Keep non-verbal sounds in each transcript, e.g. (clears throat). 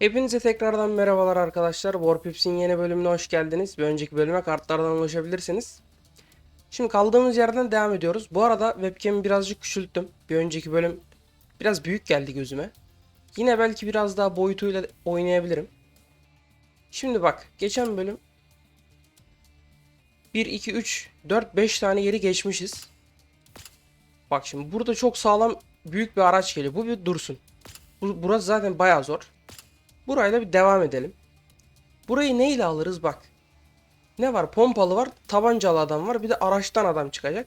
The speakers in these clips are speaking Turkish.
Hepinize tekrardan merhabalar arkadaşlar. Warpips'in yeni bölümüne hoş geldiniz. Bir önceki bölüme kartlardan ulaşabilirsiniz. Şimdi kaldığımız yerden devam ediyoruz. Bu arada webcam'i birazcık küçülttüm. Bir önceki bölüm biraz büyük geldi gözüme. Yine belki biraz daha boyutuyla oynayabilirim. Şimdi bak geçen bölüm 1, 2, 3, 4, 5 tane yeri geçmişiz. Bak şimdi burada çok sağlam büyük bir araç geliyor. Bu bir dursun. Bu, burası zaten bayağı zor. Burayla bir devam edelim. Burayı neyle alırız bak. Ne var? Pompalı var, tabancalı adam var, bir de araçtan adam çıkacak.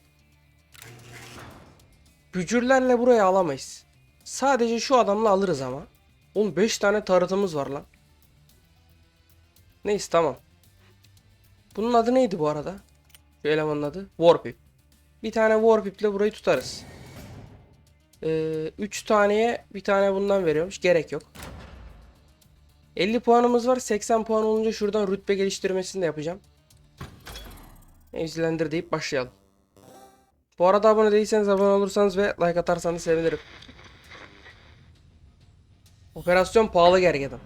Bücürlerle burayı alamayız. Sadece şu adamla alırız ama. Oğlum 5 tane tarıtımız var lan. Neyse tamam. Bunun adı neydi bu arada? Şu elemanın adı? Warpip. Bir tane Warpip ile burayı tutarız. 3 taneye bir tane bundan veriyormuş. Gerek yok. 50 puanımız var. 80 puan olunca şuradan rütbe geliştirmesini de yapacağım. Evcilendir deyip başlayalım. Bu arada abone değilseniz abone olursanız ve like atarsanız sevinirim. Operasyon pahalı gergedan.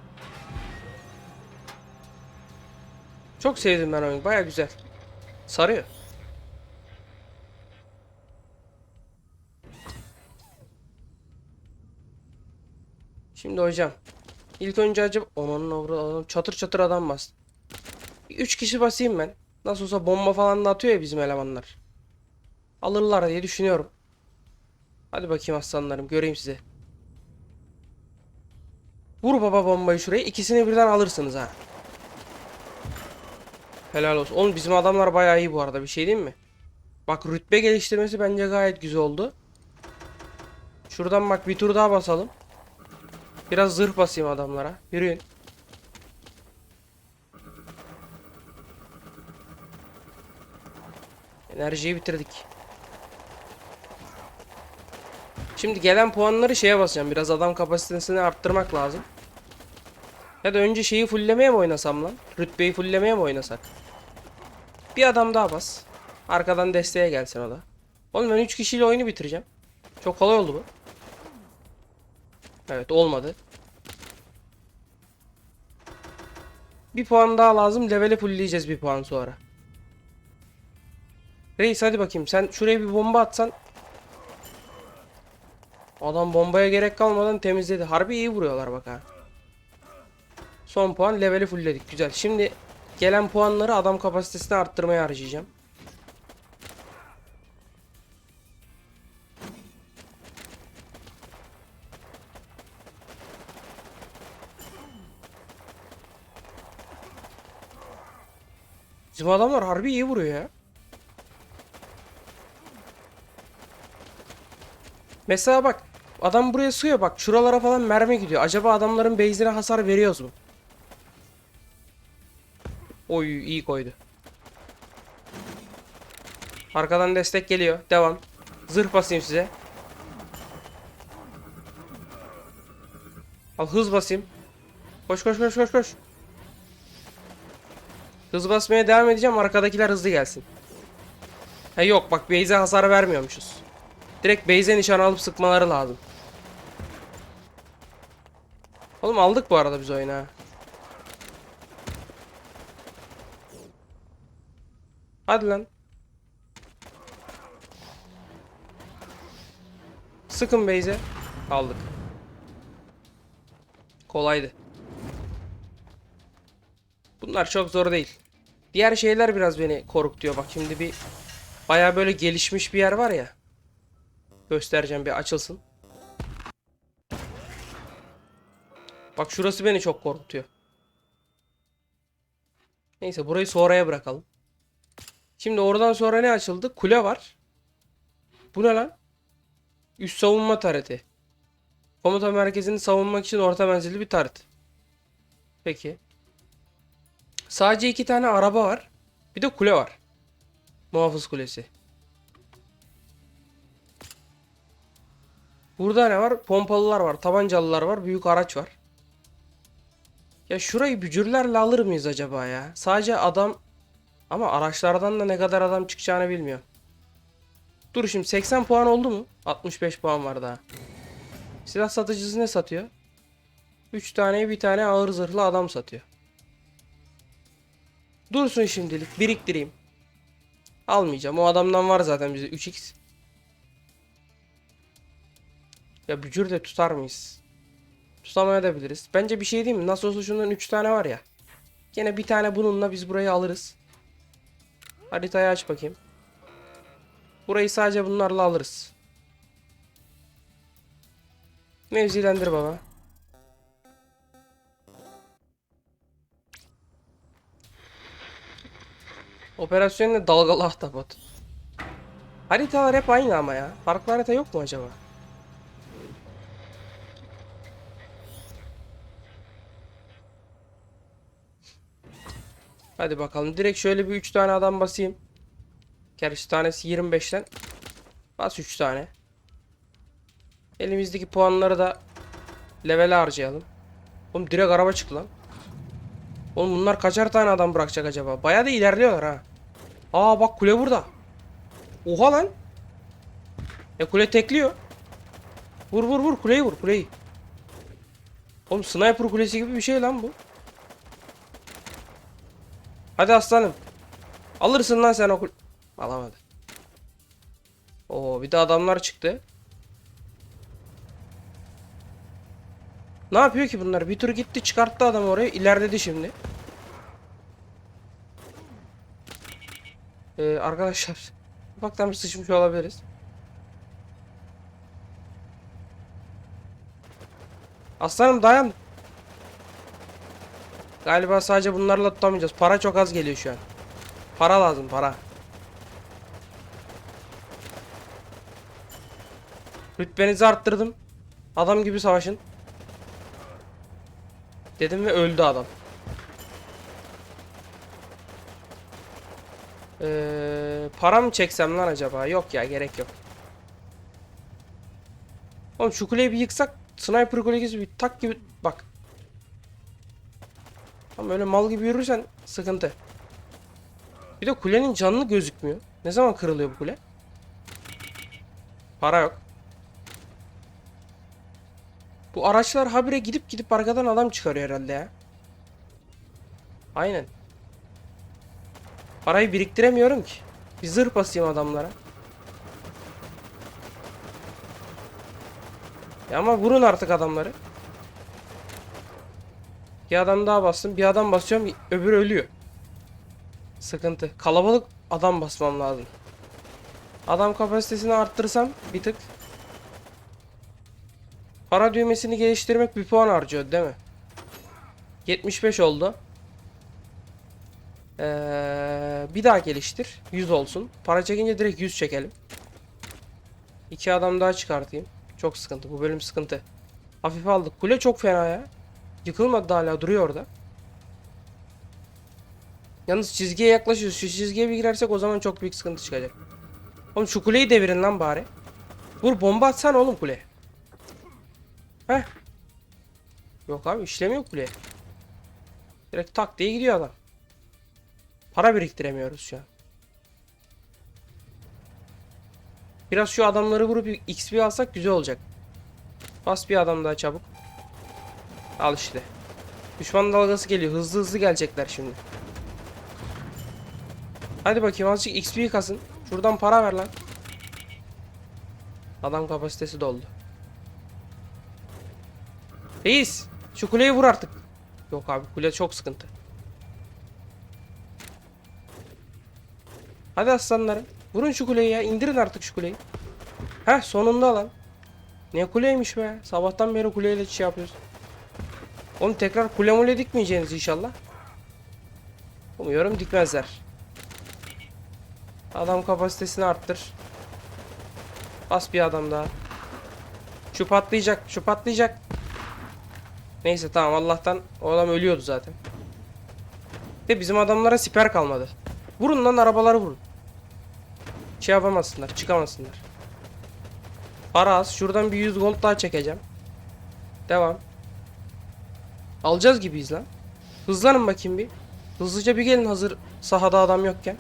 Çok sevdim ben oyunu. Baya güzel. Sarıyor. Şimdi hocam. İlk önce acaba... Onun adam çatır çatır adam bastı. 3 kişi basayım ben. Nasıl olsa bomba falan da atıyor ya bizim elemanlar. Alırlar diye düşünüyorum. Hadi bakayım aslanlarım göreyim sizi. Vur baba bombayı şuraya. İkisini birden alırsınız ha. Helal olsun. Oğlum bizim adamlar bayağı iyi bu arada bir şey değil mi? Bak rütbe geliştirmesi bence gayet güzel oldu. Şuradan bak bir tur daha basalım. Biraz zırh basayım adamlara. Yürüyün. Enerjiyi bitirdik. Şimdi gelen puanları şeye basacağım. Biraz adam kapasitesini arttırmak lazım. Ya da önce şeyi fulllemeye mi oynasam lan? Rütbeyi fulllemeye mi oynasak? Bir adam daha bas. Arkadan desteğe gelsin o da. Oğlum ben 3 kişiyle oyunu bitireceğim. Çok kolay oldu bu. Evet olmadı. Bir puan daha lazım. Leveli fullleyeceğiz bir puan sonra. Reis hadi bakayım. Sen şuraya bir bomba atsan. Adam bombaya gerek kalmadan temizledi. Harbi iyi vuruyorlar bak ha. Son puan leveli fullledik. Güzel. Şimdi gelen puanları adam kapasitesini arttırmaya harcayacağım. Bizim adamlar harbi iyi vuruyor ya. Mesela bak adam buraya sığıyor bak şuralara falan mermi gidiyor. Acaba adamların base'ine hasar veriyoruz mu? Oy iyi koydu. Arkadan destek geliyor. Devam. Zırh basayım size. Al hız basayım. Koş koş koş koş koş. Hız basmaya devam edeceğim. Arkadakiler hızlı gelsin. Ha yok bak base'e hasar vermiyormuşuz. Direkt base'e nişan alıp sıkmaları lazım. Oğlum aldık bu arada biz oyunu ha. Hadi lan. Sıkın base'e. Aldık. Kolaydı. Bunlar çok zor değil. Diğer şeyler biraz beni korkutuyor. Bak şimdi bir baya böyle gelişmiş bir yer var ya. Göstereceğim bir açılsın. Bak şurası beni çok korkutuyor. Neyse burayı sonraya bırakalım. Şimdi oradan sonra ne açıldı? Kule var. Bu ne lan? Üst savunma tareti. Komuta merkezini savunmak için orta menzilli bir taret. Peki. Sadece iki tane araba var. Bir de kule var. Muhafız kulesi. Burada ne var? Pompalılar var, tabancalılar var, büyük araç var. Ya şurayı bücürlerle alır mıyız acaba ya? Sadece adam ama araçlardan da ne kadar adam çıkacağını bilmiyorum. Dur şimdi 80 puan oldu mu? 65 puan var daha. Silah satıcısı ne satıyor? 3 taneye bir tane ağır zırhlı adam satıyor. Dursun şimdilik biriktireyim. Almayacağım. O adamdan var zaten bize 3x. Ya bücür de tutar mıyız? Tutamayabiliriz. Bence bir şey değil mi? Nasıl olsa şundan 3 tane var ya. Gene bir tane bununla biz burayı alırız. Haritayı aç bakayım. Burayı sadece bunlarla alırız. Mevzilendir baba. Operasyon ne dalgalı ahtapot. Haritalar hep aynı ama ya. Farklı harita yok mu acaba? Hadi bakalım. Direkt şöyle bir 3 tane adam basayım. Gerçi tanesi 25'ten. Bas 3 tane. Elimizdeki puanları da levele harcayalım. Oğlum direkt araba çıktı lan. Oğlum bunlar kaçar tane adam bırakacak acaba? Bayağı da ilerliyorlar ha. Aa bak kule burada. Oha lan. E kule tekliyor. Vur vur vur kuleyi vur kuleyi. Oğlum sniper kulesi gibi bir şey lan bu. Hadi aslanım. Alırsın lan sen o kule... Alamadı. Oo bir de adamlar çıktı. Ne yapıyor ki bunlar? Bir tur gitti çıkarttı adam oraya. ilerledi şimdi. Ee, arkadaşlar. Ufaktan bir sıçmış olabiliriz. Aslanım dayan. Galiba sadece bunlarla tutamayacağız. Para çok az geliyor şu an. Para lazım para. Rütbenizi arttırdım. Adam gibi savaşın. Dedim ve öldü adam. Ee, para mı çeksem lan acaba? Yok ya gerek yok. Oğlum şu kuleyi bir yıksak sniper kulesi bir tak gibi bak. Ama öyle mal gibi yürürsen sıkıntı. Bir de kulenin canlı gözükmüyor. Ne zaman kırılıyor bu kule? Para yok. Bu araçlar habire gidip gidip arkadan adam çıkarıyor herhalde ya. Aynen. Parayı biriktiremiyorum ki. Bir zırh basayım adamlara. Ya ama vurun artık adamları. Bir adam daha bastım. Bir adam basıyorum. Öbürü ölüyor. Sıkıntı. Kalabalık adam basmam lazım. Adam kapasitesini arttırsam bir tık. Para düğmesini geliştirmek bir puan harcıyor değil mi? 75 oldu. Ee, bir daha geliştir. 100 olsun. Para çekince direkt 100 çekelim. İki adam daha çıkartayım. Çok sıkıntı. Bu bölüm sıkıntı. Hafife aldık. Kule çok fena ya. Yıkılmadı hala duruyor orada. Yalnız çizgiye yaklaşıyoruz. Şu çizgiye bir girersek o zaman çok büyük sıkıntı çıkacak. Oğlum şu kuleyi devirin lan bari. Vur bomba atsan oğlum kuleye. Heh. Yok abi işlemiyor kule. Direkt tak diye gidiyor adam. Para biriktiremiyoruz an. Biraz şu adamları vurup XP alsak güzel olacak. Bas bir adam daha çabuk. Al işte. Düşman dalgası geliyor. Hızlı hızlı gelecekler şimdi. Hadi bakayım azıcık XP kasın. Şuradan para ver lan. Adam kapasitesi doldu. Reis. Şu kuleyi vur artık. Yok abi kule çok sıkıntı. Hadi aslanlarım. Vurun şu kuleyi ya. indirin artık şu kuleyi. Heh sonunda lan. Ne kuleymiş be. Sabahtan beri kuleyle şey yapıyoruz. Oğlum tekrar kule mule dikmeyeceğiniz inşallah. Umuyorum dikmezler. Adam kapasitesini arttır. Bas bir adam daha. Şu patlayacak. Şu patlayacak. Neyse tamam Allah'tan o adam ölüyordu zaten. Ve bizim adamlara siper kalmadı. Vurun lan arabaları vurun. Şey yapamazsınlar, çıkamasınlar. Para az. Şuradan bir 100 gold daha çekeceğim. Devam. Alacağız gibiyiz lan. Hızlanın bakayım bir. Hızlıca bir gelin hazır sahada adam yokken.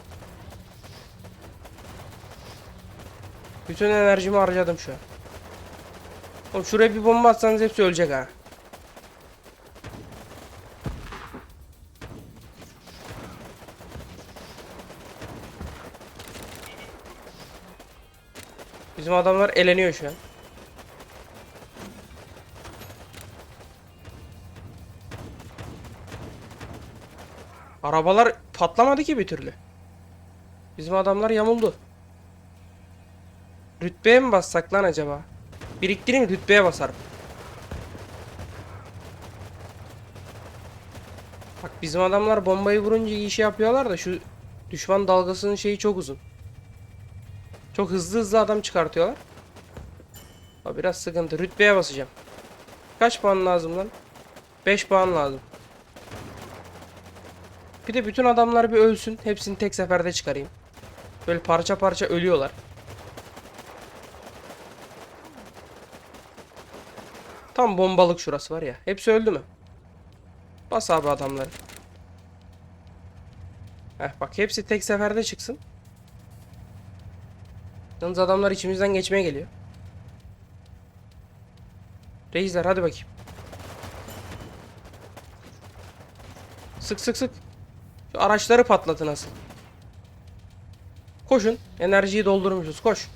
Bütün enerjimi harcadım şu an. Oğlum şuraya bir bomba atsanız hepsi ölecek ha. Bizim adamlar eleniyor şu an. Arabalar patlamadı ki bir türlü. Bizim adamlar yamuldu. Rütbeye mi bassak lan acaba? Biriktireyim rütbeye basarım. Bak bizim adamlar bombayı vurunca iyi şey yapıyorlar da şu düşman dalgasının şeyi çok uzun. Çok hızlı hızlı adam çıkartıyorlar. O biraz sıkıntı. Rütbeye basacağım. Kaç puan lazım lan? 5 puan lazım. Bir de bütün adamlar bir ölsün. Hepsini tek seferde çıkarayım. Böyle parça parça ölüyorlar. Tam bombalık şurası var ya. Hepsi öldü mü? Bas abi adamları. Heh bak hepsi tek seferde çıksın. Yalnız adamlar içimizden geçmeye geliyor. Reisler hadi bakayım. Sık sık sık. Şu araçları patlatın asıl. Koşun. Enerjiyi doldurmuşuz. Koş.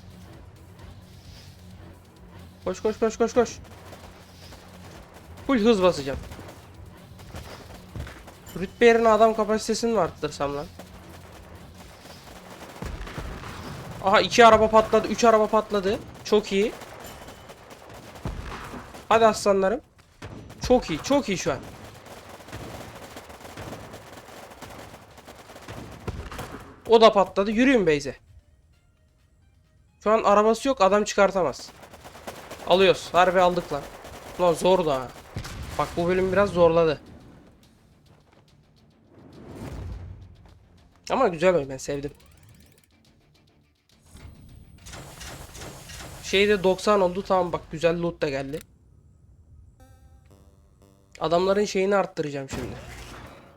Koş koş koş koş koş. Full hız basacağım. Rütbe yerine adam kapasitesini mi arttırsam lan? Aha iki araba patladı. Üç araba patladı. Çok iyi. Hadi aslanlarım. Çok iyi. Çok iyi şu an. O da patladı. Yürüyün Beyze. Şu an arabası yok. Adam çıkartamaz. Alıyoruz. Harbi aldık lan. Lan zor da. Bak bu bölüm biraz zorladı. Ama güzel oyun ben sevdim. Şeyde 90 oldu tamam bak güzel loot da geldi. Adamların şeyini arttıracağım şimdi.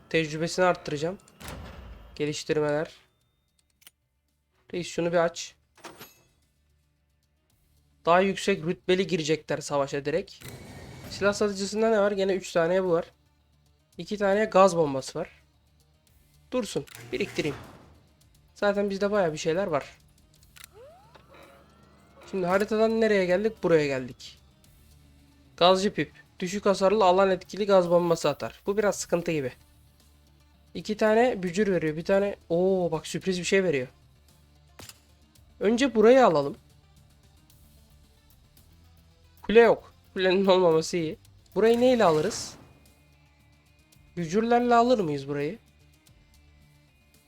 Tecrübesini arttıracağım. Geliştirmeler. Reis şunu bir aç. Daha yüksek rütbeli girecekler savaşa direkt. Silah satıcısında ne var? Gene 3 tane bu var. 2 tane gaz bombası var. Dursun. Biriktireyim. Zaten bizde baya bir şeyler var. Şimdi haritadan nereye geldik? Buraya geldik. Gazcı pip. Düşük hasarlı alan etkili gaz bombası atar. Bu biraz sıkıntı gibi. İki tane bücür veriyor. Bir tane... Oo bak sürpriz bir şey veriyor. Önce burayı alalım. Kule yok. Kulenin (laughs) olmaması iyi. Burayı neyle alırız? Bücürlerle alır mıyız burayı?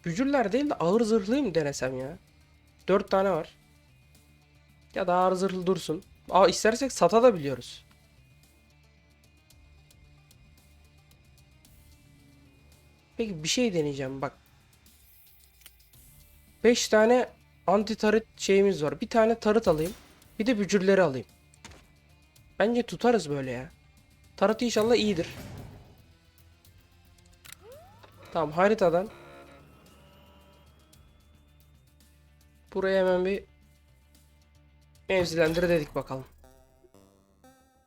Bücürler değil de ağır zırhlıyı mı denesem ya? Dört tane var. Ya da ağır dursun. Aa istersek sata da biliyoruz. Peki bir şey deneyeceğim bak. 5 tane anti tarıt şeyimiz var. Bir tane tarıt alayım. Bir de bücürleri alayım. Bence tutarız böyle ya. Tarıt inşallah iyidir. Tamam haritadan. Buraya hemen bir mevzilendir dedik bakalım.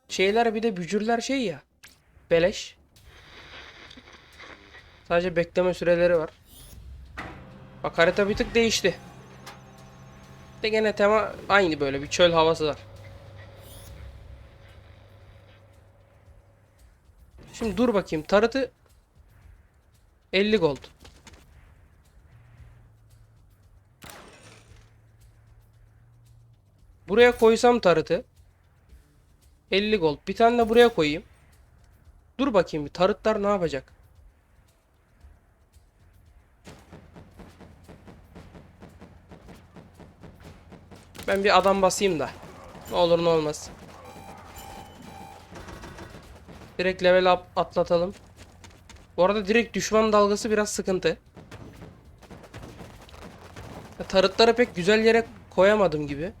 Şeyler bir de bücürler şey ya. Beleş. Sadece bekleme süreleri var. Bak harita bir tık değişti. De gene tema aynı böyle bir çöl havası var. Şimdi dur bakayım. Tarıtı 50 gold. Buraya koysam tarıtı 50 gold. Bir tane de buraya koyayım. Dur bakayım bir tarıtlar ne yapacak? Ben bir adam basayım da. Ne olur ne olmaz. Direkt level atlatalım. Bu arada direkt düşman dalgası biraz sıkıntı. Tarıtları pek güzel yere koyamadım gibi.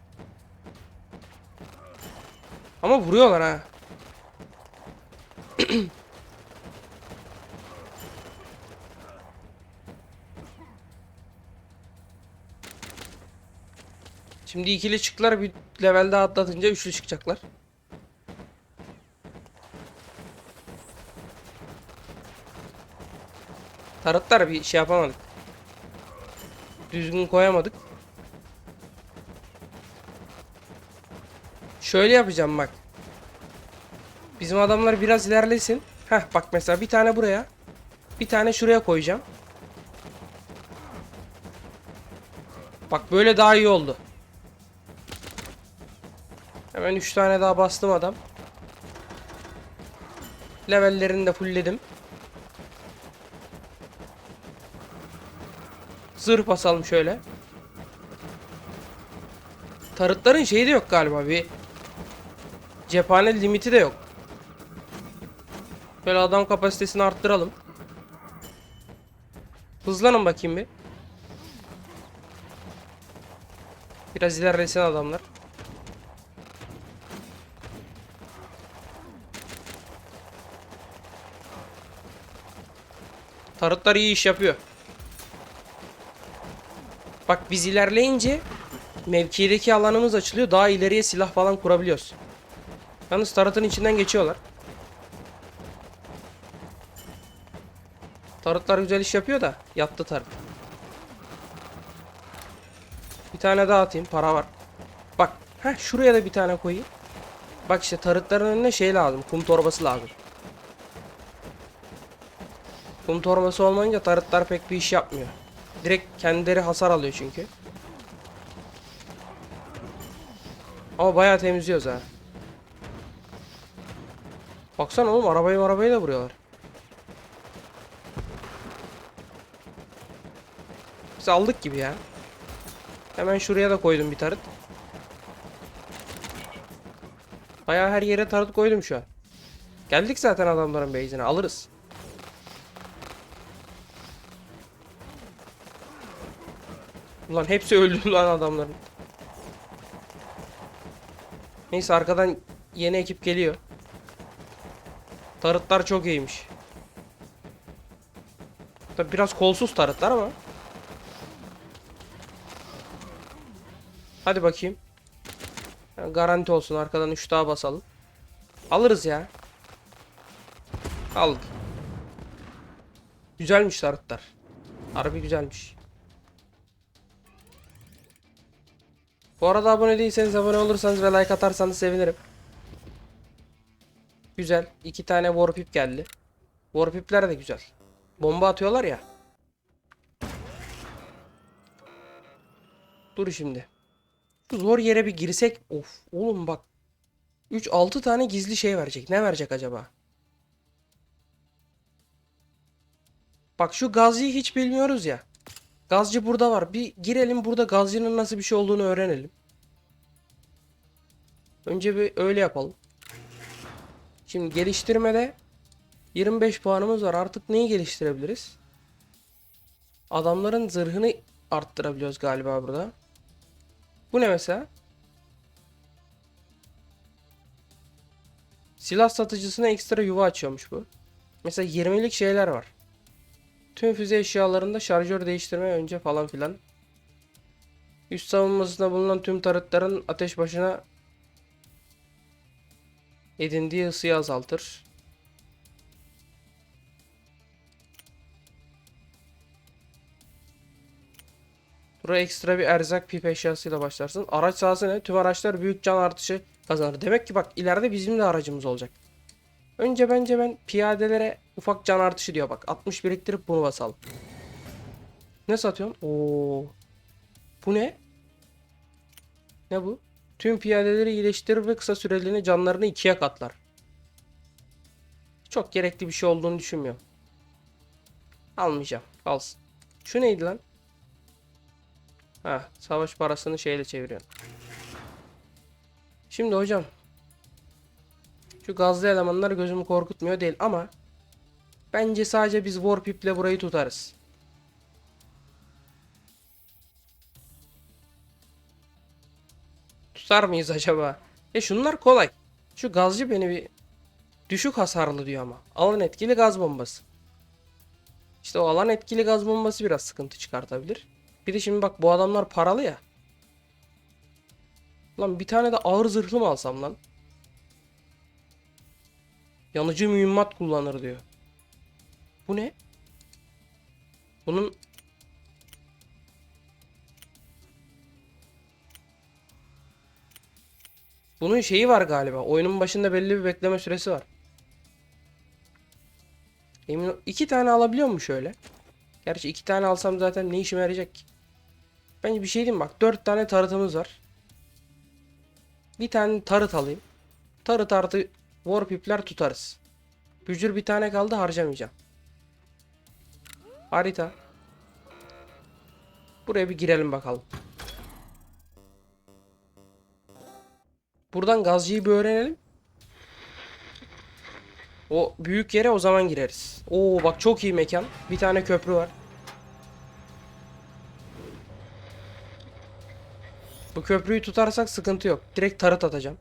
Ama vuruyorlar ha. (clears throat) Şimdi ikili çıktılar bir level daha atlatınca üçlü çıkacaklar. Tarıtlar bir şey yapamadık. Düzgün koyamadık. Şöyle yapacağım bak. Bizim adamlar biraz ilerlesin. Heh bak mesela bir tane buraya. Bir tane şuraya koyacağım. Bak böyle daha iyi oldu. Hemen 3 tane daha bastım adam. Levellerini de fullledim. Zırh basalım şöyle. Tarıtların şeyi de yok galiba bir cephane limiti de yok. Böyle adam kapasitesini arttıralım. Hızlanın bakayım bir. Biraz ilerlesin adamlar. Tarıtlar iyi iş yapıyor. Bak biz ilerleyince mevkideki alanımız açılıyor. Daha ileriye silah falan kurabiliyoruz. Yalnız tarıtın içinden geçiyorlar. Tarıtlar güzel iş yapıyor da yattı tarıt. Bir tane daha atayım para var. Bak ha şuraya da bir tane koyayım. Bak işte tarıtların önüne şey lazım. Kum torbası lazım. Kum torbası olmayınca tarıtlar pek bir iş yapmıyor. Direkt kendileri hasar alıyor çünkü. Ama bayağı temizliyoruz ha. Baksana oğlum arabayı arabayı da vuruyorlar. Biz aldık gibi ya. Hemen şuraya da koydum bir tarıt. Bayağı her yere tarıt koydum şu an. Geldik zaten adamların base'ine alırız. Ulan hepsi öldü (laughs) lan adamların. Neyse arkadan yeni ekip geliyor. Tarıtlar çok iyiymiş. Tabi biraz kolsuz tarıtlar ama. Hadi bakayım. Garanti olsun arkadan 3 daha basalım. Alırız ya. Aldık. Güzelmiş tarıtlar. Harbi güzelmiş. Bu arada abone değilseniz abone olursanız ve like atarsanız sevinirim. Güzel. iki tane warpip geldi. Warpipler de güzel. Bomba atıyorlar ya. Dur şimdi. Şu zor yere bir girsek. Of oğlum bak. 3-6 tane gizli şey verecek. Ne verecek acaba? Bak şu gazcıyı hiç bilmiyoruz ya. Gazcı burada var. Bir girelim burada gazcının nasıl bir şey olduğunu öğrenelim. Önce bir öyle yapalım. Şimdi geliştirmede 25 puanımız var. Artık neyi geliştirebiliriz? Adamların zırhını arttırabiliyoruz galiba burada. Bu ne mesela? Silah satıcısına ekstra yuva açıyormuş bu. Mesela 20'lik şeyler var. Tüm füze eşyalarında şarjör değiştirme önce falan filan. Üst savunmasında bulunan tüm tarıtların ateş başına edindiği ısıyı azaltır. Buraya ekstra bir erzak pip eşyasıyla başlarsın. Araç sahası ne? Tüm araçlar büyük can artışı kazanır. Demek ki bak ileride bizim de aracımız olacak. Önce bence ben piyadelere ufak can artışı diyor bak. 60 biriktirip bunu basalım. Ne satıyorsun? Oo. Bu ne? Ne bu? Tüm piyadeleri iyileştirir ve kısa süreliğine canlarını ikiye katlar. Çok gerekli bir şey olduğunu düşünmüyorum. Almayacağım. Kalsın. Şu neydi lan? Ha, savaş parasını şeyle çeviriyorum. Şimdi hocam. Şu gazlı elemanlar gözümü korkutmuyor değil ama bence sadece biz Warpip'le burayı tutarız. Tutar mıyız acaba? Ya şunlar kolay. Şu gazcı beni bir düşük hasarlı diyor ama. Alan etkili gaz bombası. İşte o alan etkili gaz bombası biraz sıkıntı çıkartabilir. Bir de şimdi bak bu adamlar paralı ya. Lan bir tane de ağır zırhlı mı alsam lan? Yanıcı mühimmat kullanır diyor. Bu ne? Bunun Bunun şeyi var galiba. Oyunun başında belli bir bekleme süresi var. Emin iki tane alabiliyor mu şöyle? Gerçi iki tane alsam zaten ne işime yarayacak ki? Bence bir şey diyeyim bak. Dört tane tarıtımız var. Bir tane tarıt alayım. Tarıt artı warp ipler tutarız. Bücür bir tane kaldı harcamayacağım. Harita. Buraya bir girelim bakalım. Buradan gazcıyı bir öğrenelim. O büyük yere o zaman gireriz. Oo bak çok iyi mekan. Bir tane köprü var. Bu köprüyü tutarsak sıkıntı yok. Direkt tarıt atacağım.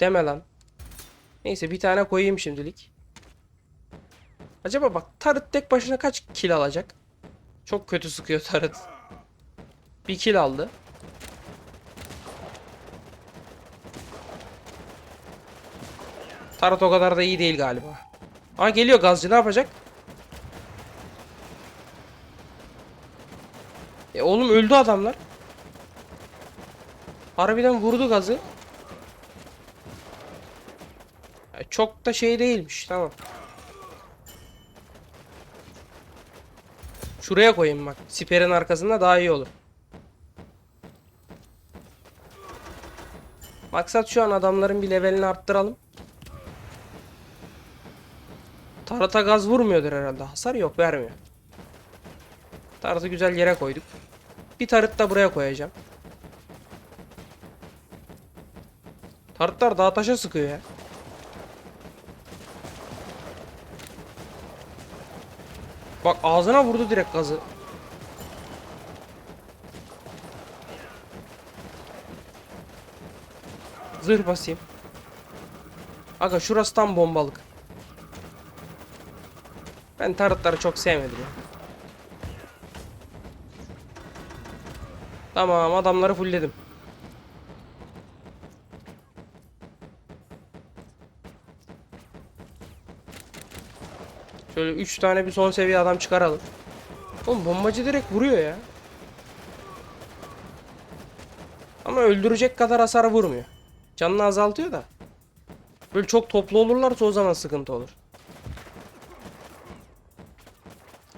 Deme lan. Neyse bir tane koyayım şimdilik. Acaba bak tarıt tek başına kaç kill alacak? Çok kötü sıkıyor tarıt. Bir kill aldı. Tarıt o kadar da iyi değil galiba. Aa geliyor gazcı ne yapacak? E oğlum öldü adamlar. Harbiden vurdu gazı. E, çok da şey değilmiş tamam. Şuraya koyayım bak. Siperin arkasında daha iyi olur. Maksat şu an adamların bir levelini arttıralım. Tarata gaz vurmuyordur herhalde. Hasar yok vermiyor. Taratı güzel yere koyduk. Bir tarıt da buraya koyacağım. Tarıtlar dağ taşa sıkıyor ya. Bak ağzına vurdu direkt gazı. Zırh basayım. Aga şurası tam bombalık. Ben tarıtları çok sevmedim ya. Tamam adamları fullledim. Şöyle 3 tane bir son seviye adam çıkaralım. Oğlum bombacı direkt vuruyor ya. Ama öldürecek kadar hasar vurmuyor. Canını azaltıyor da. Böyle çok toplu olurlarsa o zaman sıkıntı olur.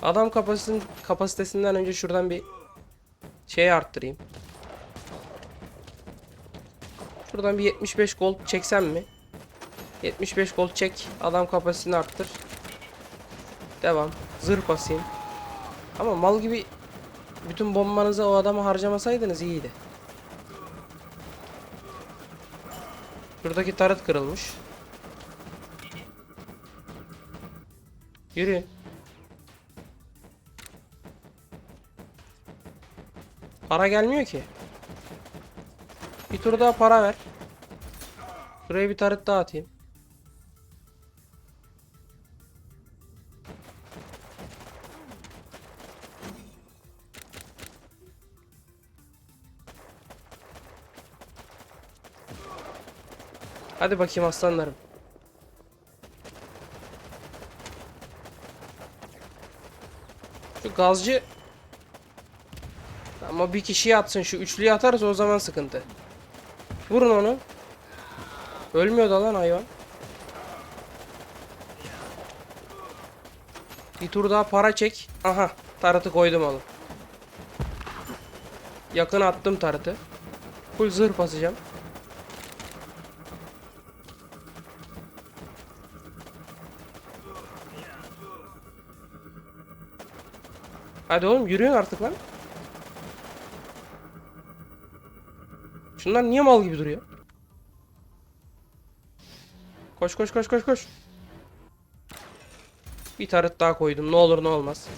Adam kapasitesin, kapasitesinden önce şuradan bir şey arttırayım. Şuradan bir 75 gold çeksem mi? 75 gold çek. Adam kapasitesini arttır. Devam. Zırh basayım. Ama mal gibi bütün bombanızı o adama harcamasaydınız iyiydi. Şuradaki tarıt kırılmış. Yürüyün. Para gelmiyor ki. Bir tur daha para ver. Şuraya bir tarıt daha atayım. Hadi bakayım aslanlarım. Şu gazcı ama bir kişiye atsın şu üçlüyü atarsa o zaman sıkıntı. Vurun onu. Ölmüyor da lan hayvan. Bir tur daha para çek. Aha tarıtı koydum oğlum. Yakın attım tarıtı. Full zırh basacağım. Hadi oğlum yürüyün artık lan. Şunlar niye mal gibi duruyor? Koş koş koş koş koş. Bir tarıt daha koydum. Ne olur ne olmaz.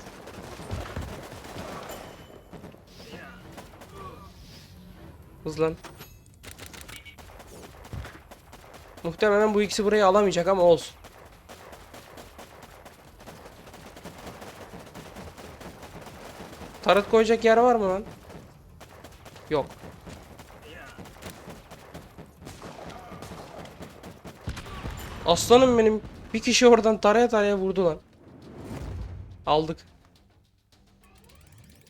Hızlan. Muhtemelen bu ikisi burayı alamayacak ama olsun. Tarıt koyacak yer var mı lan? Yok. Aslanım benim. Bir kişi oradan taraya taraya vurdu lan. Aldık.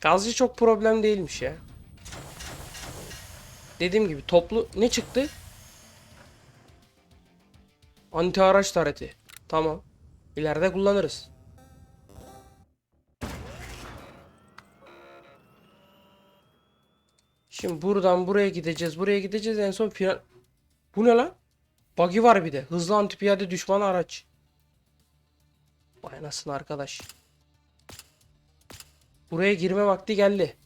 Gazcı çok problem değilmiş ya. Dediğim gibi toplu ne çıktı? Anti araç tareti. Tamam. İleride kullanırız. Şimdi buradan buraya gideceğiz. Buraya gideceğiz. En son final... Bu ne lan? Buggy var bir de. Hızlı antipiyade düşman araç. Vay anasını arkadaş. Buraya girme vakti geldi.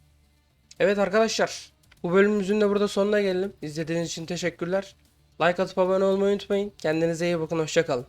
Evet arkadaşlar. Bu bölümümüzün de burada sonuna gelelim. İzlediğiniz için teşekkürler. Like atıp abone olmayı unutmayın. Kendinize iyi bakın. Hoşçakalın.